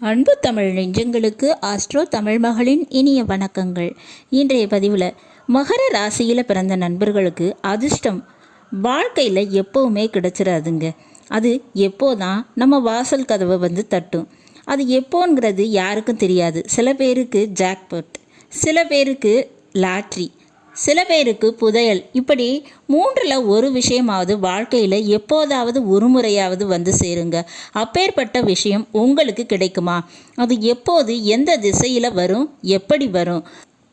அன்பு தமிழ் நெஞ்சங்களுக்கு ஆஸ்ட்ரோ தமிழ் மகளின் இனிய வணக்கங்கள். இன்றைய பதிவில் மகர ராசியில் பிறந்த நண்பர்களுக்கு அதிர்ஷ்டம் வாழ்க்கையில் எப்போவுமே கிடச்சிடாதுங்க அது எப்போதான் நம்ம வாசல் கதவை வந்து தட்டும். அது எப்போங்கிறது யாருக்கும் தெரியாது. சில பேருக்கு ஜாக்பர்ட் சில பேருக்கு லாட்ரி சில பேருக்கு புதையல். இப்படி மூன்றில் ஒரு விஷயமாவது வாழ்க்கையில் எப்போதாவது ஒரு முறையாவது வந்து சேருங்க. அப்பேற்பட்ட விஷயம் உங்களுக்கு கிடைக்குமா? அது எப்போது எந்த திசையில் வரும்? எப்படி வரும்?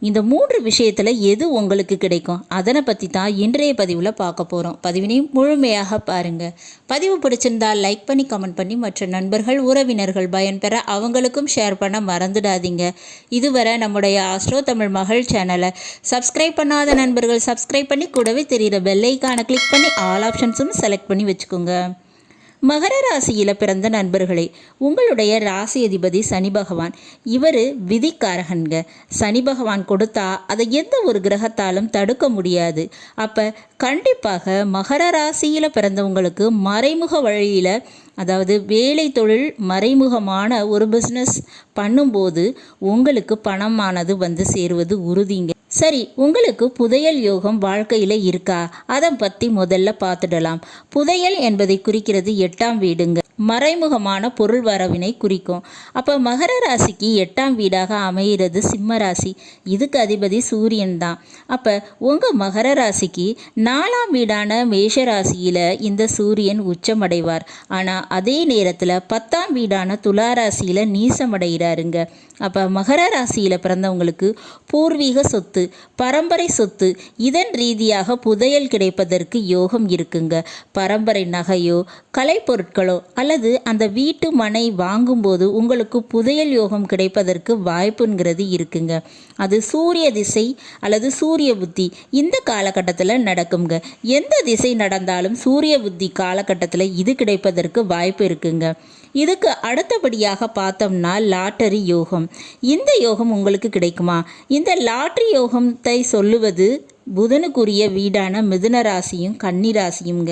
இந்த மூன்று விஷயத்தில் எது உங்களுக்கு கிடைக்கும்? அதனை பற்றி தான் இன்றைய பதிவில் பார்க்க போகிறோம் பதிவினையும் முழுமையாக பாருங்கள் பதிவு பிடிச்சிருந்தால் லைக் பண்ணி கமெண்ட் பண்ணி மற்ற நண்பர்கள் உறவினர்கள் பயன்பெற அவங்களுக்கும் ஷேர் பண்ண மறந்துடாதீங்க. இதுவரை நம்முடைய ஆஸ்ட்ரோ தமிழ் மகள் சேனலை சப்ஸ்கிரைப் பண்ணாத நண்பர்கள் சப்ஸ்கிரைப் பண்ணி கூடவே தெரிகிற பெல்லைக்கான கிளிக் பண்ணி ஆல் ஆப்ஷன்ஸும் செலக்ட் பண்ணி வச்சுக்கோங்க. மகர ராசியில் பிறந்த நண்பர்களே உங்களுடைய ராசி அதிபதி சனி பகவான் இவர் விதிக்காரகன்க. சனி பகவான் கொடுத்தா அதை எந்த ஒரு கிரகத்தாலும் தடுக்க முடியாது. அப்போ கண்டிப்பாக மகர ராசியில் பிறந்தவங்களுக்கு மறைமுக வழியில் அதாவது வேலை தொழில் மறைமுகமான ஒரு பிஸ்னஸ் பண்ணும்போது உங்களுக்கு பணமானது வந்து சேருவது உறுதிங்க. சரி உங்களுக்கு புதையல் யோகம் வாழ்க்கையில் இருக்கா? அதை பற்றி முதல்ல பார்த்துடலாம் புதையல் என்பதை குறிக்கிறது எட்டாம் வீடுங்க. மறைமுகமான பொருள் வரவினை குறிக்கும். அப்போ மகர ராசிக்கு எட்டாம் வீடாக அமைகிறது சிம்ம ராசி. இதுக்கு அதிபதி சூரியன் தான். அப்போ உங்கள் மகர ராசிக்கு நாலாம் வீடான மேஷ ராசியில் இந்த சூரியன் உச்சமடைவார். ஆனால் அதே நேரத்தில் பத்தாம் வீடான துலா ராசியில் நீசமடைகிறாருங்க. அப்போ மகர ராசியில் பிறந்தவங்களுக்கு பூர்வீக சொத்து பரம்பரை சொத்து இதன் ரீதியாக புதையல் கிடைப்பதற்கு யோகம் இருக்குங்க. பரம்பரை நகையோ கலைப்பொருட்களோ அல்லது அந்த வீட்டு மனை வாங்கும்போது உங்களுக்கு புதையல் யோகம் கிடைப்பதற்கு வாய்ப்புங்கிறது இருக்குங்க. அது சூரிய திசை அல்லது சூரிய புத்தி இந்த காலகட்டத்தில் நடக்குங்க. எந்த திசை நடந்தாலும் சூரிய புத்தி காலகட்டத்தில் இது கிடைப்பதற்கு வாய்ப்பு இருக்குங்க. இதுக்கு அடுத்தபடியாக பார்த்தோம்னா லாட்டரி யோகம். இந்த யோகம் உங்களுக்கு கிடைக்குமா? இந்த லாட்ரி யோகத்தை சொல்லுவது புதனுக்குரிய வீடான மிதுன ராசியும் கன்னி ராசியுங்க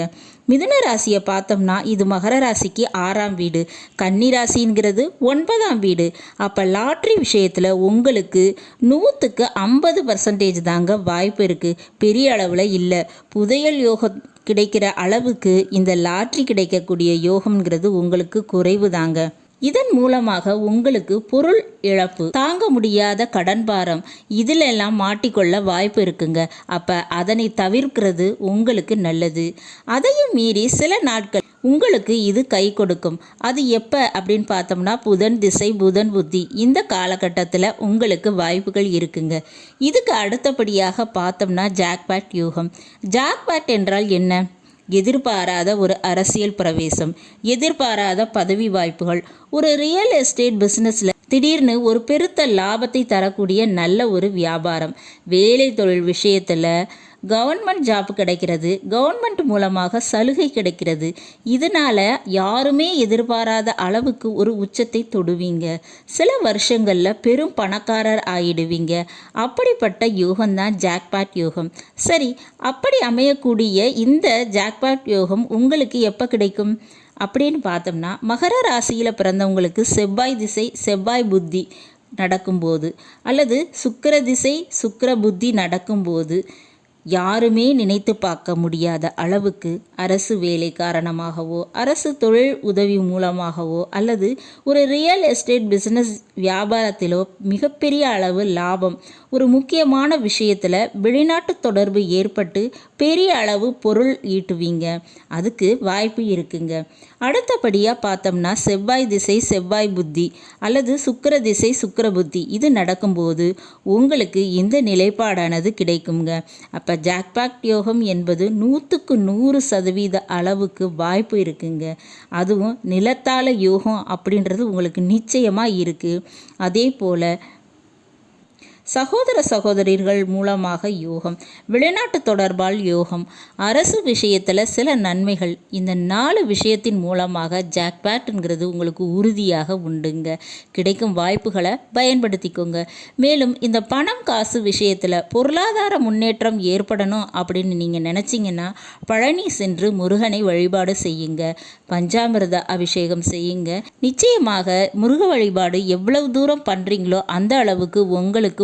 மிதுன ராசியை பார்த்தோம்னா இது மகர ராசிக்கு ஆறாம் வீடு. கன்னி ராசிங்கிறது ஒன்பதாம் வீடு. அப்போ லாட்ரி விஷயத்தில் உங்களுக்கு நூற்றுக்கு ஐம்பது பர்சன்டேஜ் தாங்க வாய்ப்பு இருக்குது பெரிய அளவில் இல்லை. புதையல் யோகம் கிடைக்கிற அளவுக்கு இந்த லாட்ரி கிடைக்கக்கூடிய யோகம்ங்கிறது உங்களுக்கு குறைவு தாங்க. இதன் மூலமாக உங்களுக்கு பொருள் இழப்பு. தாங்க முடியாத கடன் பாரம். இதிலெல்லாம் மாட்டிக்கொள்ள வாய்ப்பு இருக்குங்க. அப்போ அதனை தவிர்க்கிறது உங்களுக்கு நல்லது. அதையும் மீறி சில நாட்கள் உங்களுக்கு இது கை கொடுக்கும். அது எப்போ அப்படின்னு பார்த்தோம்னா புதன் திசை புதன் புத்தி. இந்த காலகட்டத்தில் உங்களுக்கு வாய்ப்புகள் இருக்குங்க. இதுக்கு அடுத்தபடியாக பார்த்தோம்னா ஜாக்பேட் யூகம். ஜாக்பேட் என்றால் என்ன? எதிர்பாராத ஒரு அரசியல் பிரவேசம் எதிர்பாராத பதவி வாய்ப்புகள். ஒரு ரியல் எஸ்டேட் பிஸ்னஸில் திடீர்னு ஒரு பெருத்த லாபத்தை தரக்கூடிய நல்ல ஒரு வியாபாரம். வேலை தொழில் விஷயத்தில் கவர்மெண்ட் ஜாப் கிடைக்கிறது கவர்மெண்ட் மூலமாக சலுகை கிடைக்கிறது. இதனால் யாருமே எதிர்பாராத அளவுக்கு ஒரு உச்சத்தை தொடுவீங்க. சில வருஷங்களில் பெரும் பணக்காரர் ஆயிடுவீங்க. அப்படிப்பட்ட யோகம்தான் ஜாக்பாட் யோகம். சரி அப்படி அமையக்கூடிய இந்த ஜாக்பாட் யோகம் உங்களுக்கு எப்போ கிடைக்கும்? அப்படின்னு பார்த்தோம்னா மகர ராசியில் பிறந்தவங்களுக்கு செவ்வாய் திசை செவ்வாய் புத்தி நடக்கும்போது அல்லது சுக்கர திசை சுக்கர புத்தி நடக்கும்போது யாருமே நினைத்து பார்க்க முடியாத அளவுக்கு அரசு வேலை காரணமாகவோ அரசு தொழில் உதவி மூலமாகவோ அல்லது ஒரு ரியல் எஸ்டேட் பிஸ்னஸ் வியாபாரத்திலோ மிகப்பெரிய அளவு லாபம் ஒரு முக்கியமான விஷயத்தில் வெளிநாட்டு தொடர்பு ஏற்பட்டு பெரிய அளவு பொருள் ஈட்டுவீங்க. அதுக்கு வாய்ப்பு இருக்குங்க. அடுத்தபடியாக பார்த்தோம்னா செவ்வாய் திசை செவ்வாய் புத்தி அல்லது சுக்கர திசை சுக்கர புத்தி இது நடக்கும்போது உங்களுக்கு இந்த நிலைப்பாடானது கிடைக்குங்க. அப்போ ஜாக்பாக் யோகம் என்பது நூற்றுக்கு நூறு சதவீத அளவுக்கு வாய்ப்பு இருக்குங்க. அதுவும் நிலத்தால யோகம் அப்படின்றது உங்களுக்கு நிச்சயமாக இருக்குது அதே போல் சகோதர சகோதரிகள் மூலமாக யோகம் வெளிநாட்டு தொடர்பால் யோகம். அரசு விஷயத்தில் சில நன்மைகள். இந்த நாலு விஷயத்தின் மூலமாக ஜாக்பேட்டுங்கிறது உங்களுக்கு உறுதியாக உண்டுங்க. கிடைக்கும் வாய்ப்புகளை பயன்படுத்திக்கோங்க. மேலும் இந்த பணம் காசு விஷயத்தில் பொருளாதார முன்னேற்றம் ஏற்படணும் அப்படின்னு நீங்கள் நினச்சிங்கன்னா பழனி சென்று முருகனை வழிபாடு செய்யுங்க. பஞ்சாமிரத அபிஷேகம் செய்யுங்க. நிச்சயமாக முருக வழிபாடு எவ்வளவு தூரம் பண்ணுறீங்களோ அந்த அளவுக்கு உங்களுக்கு